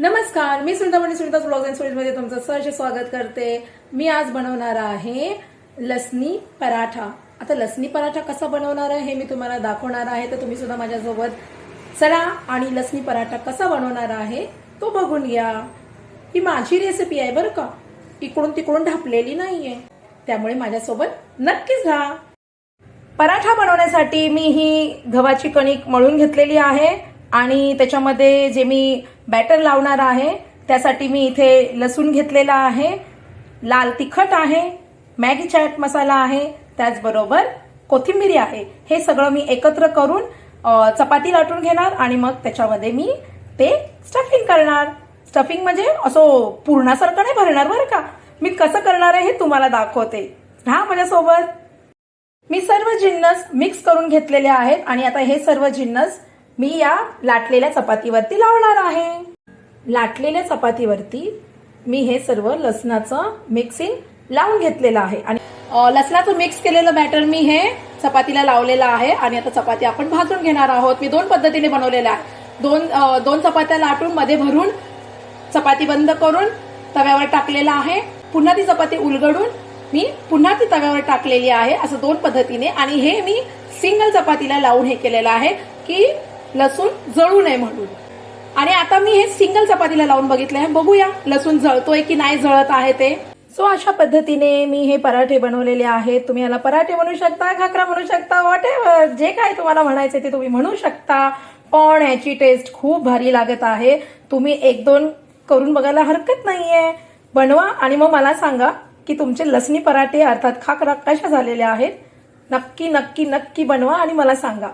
नमस्कार मी सुनीतामणी सुनीता ब्लॉग अँडमध्ये तुमचं सहज स्वागत करते. मी आज बनवणार आहे लसणी पराठा. आता लसणी पराठा कसा बनवणार आहे हे मी तुम्हाला दाखवणार आहे. तर तुम्ही सुद्धा माझ्यासोबत चला आणि लसणी पराठा कसा बनवणार आहे तो बघून घ्या. ही माझी रेसिपी आहे बरं का. इकडून तिकडून ढापलेली नाहीये. त्यामुळे माझ्यासोबत नक्कीच राहा. पराठा बनवण्यासाठी मी ही गव्हाची कणिक मळून घेतलेली आहे. आणि त्याच्यामध्ये जे मी बॅटर लावणार आहे त्यासाठी मी इथे लसूण घेतलेला आहे लाल तिखट आहे मॅगी चाट मसाला आहे त्याचबरोबर कोथिंबिरी आहे. हे सगळं मी एकत्र करून चपाती लाटून घेणार आणि मग त्याच्यामध्ये मी ते स्टफिंग करणार. स्टफिंग म्हणजे असं पूर्णासारखं नाही भरणार बरं का? मी कसं करणार आहे हे तुम्हाला दाखवते. हा माझ्यासोबत. मी सर्व जिन्नस मिक्स करून घेतलेले आहेत आणि आता हे सर्व जिन्नस मी या लाटलेल्या चपातीवरती लावणार आहे. लाटलेल्या चपातीवरती मी हे सर्व लसणाचं मिक्सिंग लावून घेतलेलं आहे. आणि लसणाचं मिक्स केलेलं बॅटर मी हे चपातीला लावलेलं आहे. आणि आता चपाती आपण भाजून घेणार आहोत. मी दोन पद्धतीने बनवलेल्या आहे दोन दोन चपात्या लाटून मध्ये भरून चपाती बंद करून तव्यावर टाकलेला आहे. पुन्हा ती चपाती उलगडून मी पुन्हा ती तव्यावर टाकलेली आहे. असं दोन पद्धतीने. आणि हे मी सिंगल चपातीला लावून हे केलेलं आहे की लसूण जळू नये म्हणून. आणि आता मी हे सिंगल चपातीला लावून बघितलं आहे बघूया लसूण जळतोय की नाही जळत आहे ते. सो अशा पद्धतीने मी हे पराठे बनवलेले आहेत. तुम्ही याला पराठे म्हणू शकता खाकरा म्हणू शकता वॉट जे काय तुम्हाला म्हणायचे ते तुम्ही म्हणू शकता. पण याची टेस्ट खूप भारी लागत आहे. तुम्ही एक दोन करून बघायला हरकत नाहीये. बनवा आणि मग मला सांगा की तुमचे लसणी पराठे अर्थात खाकरा कशा झालेले आहेत? नक्की नक्की नक्की बनवा आणि मला सांगा.